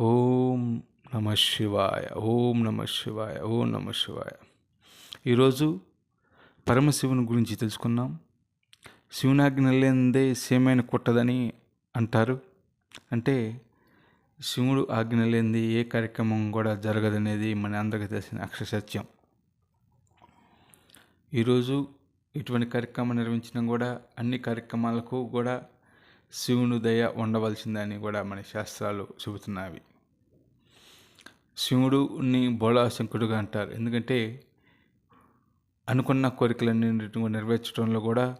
ఓం నమ శివాయ ఓం నమ శివాయ ఓం నమ శివాయ. ఈరోజు పరమశివుని గురించి తెలుసుకున్నాం శివునాజ్ఞ లేనిదే సేమైన కుట్టదని అంటారు. అంటే శివుడు ఆజ్ఞ లేనిది ఏ కార్యక్రమం కూడా జరగదనేది మన అందరికీ తెలిసిన అక్షర సత్యం ఈరోజు ఇటువంటి కార్యక్రమం నిర్వహించడం కూడా అన్ని కార్యక్రమాలకు కూడా శివుని దయ ఉండవలసిందని కూడా మన శాస్త్రాలు చెబుతున్నాయి. శివుడుని బోళాశంకుడుగా అంటారు. ఎందుకంటే అనుకున్న కోరికలన్నింటిని నెరవేర్చడంలో కూడా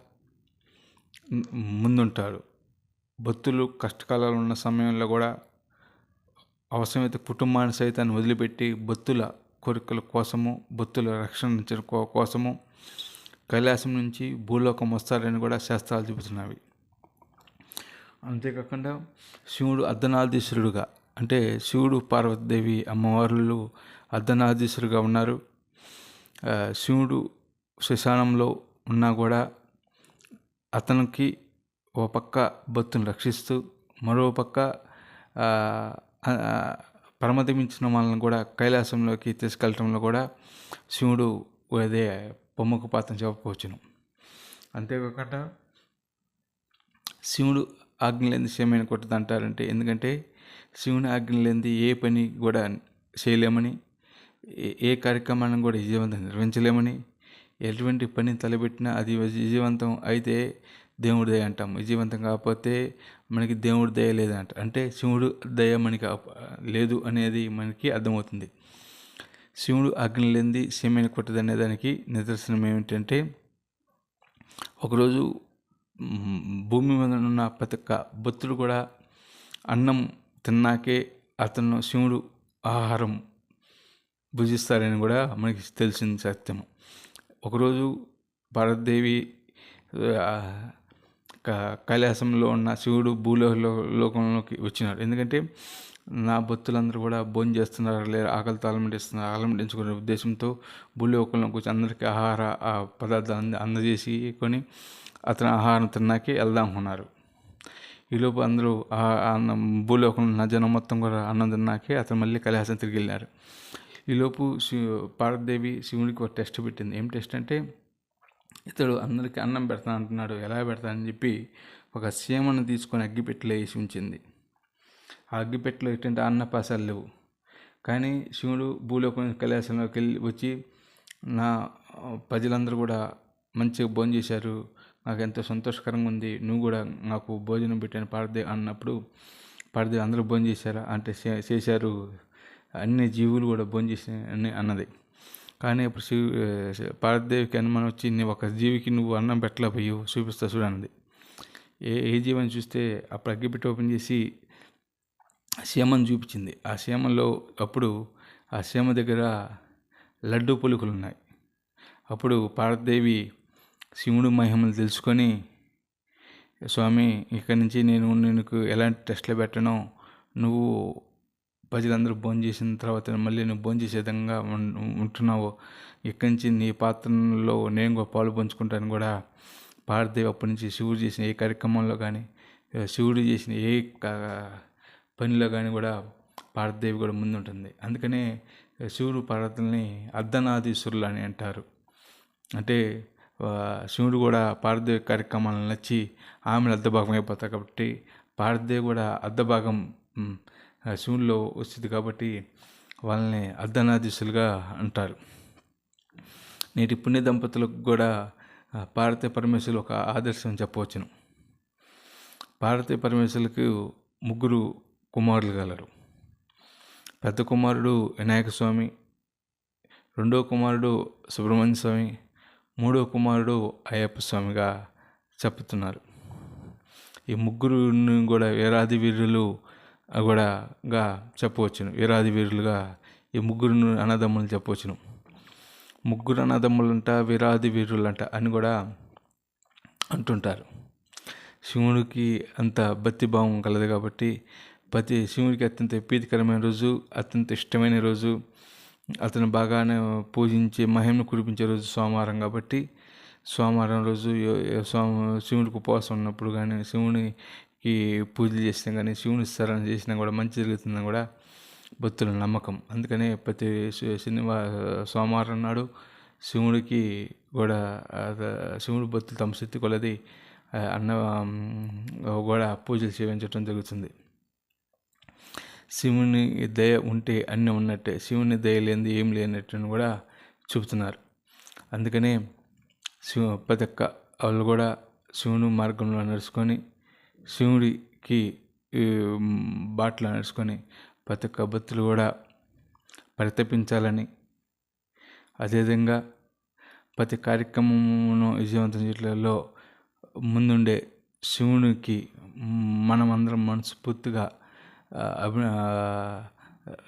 ముందుంటాడు భక్తులు కష్టకాలాలు ఉన్న సమయంలో కూడా అవసరమైతే కుటుంబాన్ని సైతాన్ని వదిలిపెట్టి భక్తుల కోరికల కోసము భక్తుల రక్షణ కోసము కైలాసం నుంచి భూలోకం వస్తారని కూడా శాస్త్రాలు చూపుతున్నవి అంతేకాకుండా శివుడు అర్ధనాదీశ్వరుడుగా అంటే శివుడు పార్వతీదేవి అమ్మవార్లు అర్ధనాధీశులుగా ఉన్నారు. శివుడు శ్మశానంలో ఉన్నా కూడా అతనికి ఓ పక్క భక్తుని రక్షిస్తూ మరో పక్క పరమతిమించిన వాళ్ళని కూడా కైలాసంలోకి తీసుకెళ్ళటంలో కూడా శివుడు అదే ప్రముఖ పాత్ర చెప్పవచ్చును. అంతేకాకుండా శివుడు ఆజ్ఞలేని సేమైన కొట్టదంటారంటే ఎందుకంటే శివుని ఆజ్ఞ లేనిది ఏ పని కూడా చేయలేమని ఏ కార్యక్రమాన్ని కూడా విజయవంతం నిర్వహించలేమని ఎటువంటి పని తలపెట్టినా అది విజయవంతం అయితే దేవుడి దయ అంటాం. విజయవంతం కాకపోతే మనకి దేవుడి దయ లేదంట. అంటే శివుడు దయ మనకి లేదు అనేది మనకి అర్థమవుతుంది. శివుడు ఆజ్ఞ లేనిది సేమైన కొట్టదనే దానికి నిదర్శనం ఏమిటంటే ఒకరోజు భూమి మీద ఉన్న ప్రతి ఒక్క భక్తుడు కూడా అన్నం తిన్నాకే అతను శివుడు ఆహారం భుజిస్తారని కూడా మనకి తెలిసింది సత్యం ఒకరోజు భారతదేవి కైలాసంలో ఉన్న శివుడు భూలో లోకంలోకి వచ్చినాడు ఎందుకంటే నా భక్తులందరూ కూడా భోజనం చేస్తున్నారు లేదా ఆకలితో అలమటిస్తున్నారు అలమటించుకునే ఉద్దేశంతో భూలోకంలోకి వచ్చి అందరికీ ఆహార పదార్థాలు అందజేసి కొని అతను ఆహారం తిన్నాకే వెళ్దాం ఉన్నారు ఈలోపు అందరూ అన్నం భూలోకం ఉన్న జనం మొత్తం కూడా అన్నం తిన్నాకే అతను మళ్ళీ కైలాసం తిరిగి వెళ్ళారు. ఈలోపు శివ పార్వదేవి శివునికి ఒక టెస్ట్ పెట్టింది. ఏం టెస్ట్ అంటే ఇతడు అందరికీ అన్నం పెడతా అంటున్నాడు ఎలా పెడతానని చెప్పి ఒక సీమను తీసుకొని అగ్గిపెట్టెలో వేసి ఉంచింది. ఆ అగ్గిపెట్టెలో ఎటువంటి అన్నపాసాలు లేవు. కానీ శివుడు భూలోకం కైలాసంలోకి వెళ్ళి వచ్చి నా ప్రజలందరూ కూడా మంచిగా భోజనం చేశారు నాకు ఎంతో సంతోషకరంగా ఉంది నువ్వు కూడా నాకు భోజనం పెట్టాను పాడదే అన్నప్పుడు పాడదే అందరూ భోజనం చేశారా? అంటే చేశారు. అన్ని జీవులు కూడా భోజనం చేసా అన్నది. కానీ అప్పుడు శివ పార్థదేవికి అనుమానం వచ్చి నువ్వు ఒక జీవికి నువ్వు అన్నం పెట్టలేకపోయి చూపిస్తా చూడన్నది ఏ ఏ జీవని చూస్తే అప్పుడు అగ్గిపెట్టి ఓపెన్ చేసి సీమను చూపించింది. ఆ సీమలో అప్పుడు ఆ సీమ దగ్గర లడ్డు పులుకులు ఉన్నాయి అప్పుడు పార్థదేవి శివుడు మహిమలు తెలుసుకొని స్వామి ఇక్కడి నుంచి నేను నీకు ఎలాంటి టెస్ట్లు పెట్టను. నువ్వు ప్రజలందరూ భోజనం చేసిన తర్వాత మళ్ళీ నువ్వు భోజనం చేసే విధంగా ఉంటున్నావు. ఇక్కడి నుంచి నీ పాత్రలో నేను కూడా పాలు పంచుకుంటాను కూడా. పార్థదేవి అప్పటి నుంచి శివుడు చేసిన ఏ కార్యక్రమంలో కానీ శివుడు చేసిన ఏ పనిలో కానీ కూడా పార్దేవి కూడా ముందుంటుంది అందుకనే శివుడు పార్వతుల్ని అర్ధనాదీశ్వరులు అని అంటారు. అంటే శివుడు కూడా పార్దేవి కార్యక్రమాలను నచ్చి ఆమెను అర్ధభాగం అయిపోతారు కాబట్టి పార్దేవి కూడా అర్ధభాగం శివునిలో వస్తుంది కాబట్టి వాళ్ళని అర్ధనాధీశులుగా అంటారు. నేటి పుణ్య దంపతులకు కూడా పార్వతీ పరమేశ్వరులు ఒక ఆదర్శం చెప్పవచ్చును. పార్వతీ పరమేశ్వరులకు ముగ్గురు కుమారులు గలరు. పెద్ద కుమారుడు వినాయక స్వామి రెండో కుమారుడు సుబ్రహ్మణ్య స్వామి మూడో కుమారుడు అయ్యప్ప స్వామిగా చెప్తున్నారు ఈ ముగ్గురుని కూడా వీరాది వీరులు కూడాగా చెప్పవచ్చును. వీరాది వీరులుగా ఈ ముగ్గురు అన్నదమ్ములు చెప్పవచ్చును. ముగ్గురు అన్నదమ్ములంట వీరాది వీరులంట అని కూడా అంటుంటారు. శివునికి అంత భక్తిభావం కలదు కాబట్టి ప్రతి శివునికి అత్యంత ప్రీతికరమైన రోజు అత్యంత ఇష్టమైన రోజు అతను బాగానే పూజించి మహిమను కురిపించే రోజు సోమవారం కాబట్టి సోమవారం రోజు సోమ శివుడికి ఉపవాసం ఉన్నప్పుడు కానీ శివునికి పూజలు చేసినా కానీ శివుని స్మరణ చేసినా కూడా మంచి జరుగుతుందని కూడా భక్తుల నమ్మకం. అందుకనే ప్రతి శి- శనివారం సోమవారం నాడు శివుడికి కూడా శివుడు భక్తులు తమ శక్తి కొలది అన్న కూడా పూజలు చేయించడం జరుగుతుంది. శివుని దయ ఉంటే అన్నీ ఉన్నట్టే శివుని దయ లేనిది ఏం లేనట్టు కూడా చెబుతున్నారు అందుకనే శివ ప్రతి ఒక్క వాళ్ళు కూడా శివుని మార్గంలో నడుచుకొని శివుడికి బాటలో నడుచుకొని ప్రతి ఒక్క భక్తులు కూడా పరితపించాలని అదేవిధంగా ప్రతి కార్యక్రమమును విజయవంతం చేయడంలో ముందుండే శివునికి మనమందరం మనస్ఫూర్తిగా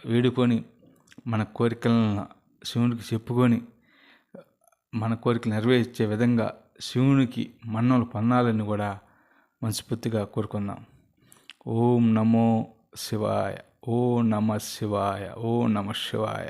వేడుకొని మన కోరికలను శివునికి చెప్పుకొని మన కోరికలు నెరవేర్చే విధంగా శివునికి మన్నలు పన్నాలని కూడా మనస్ఫూర్తిగా కోరుకుందాం. ఓం నమో శివాయ ఓ నమ శివాయ ఓ నమ శివాయ.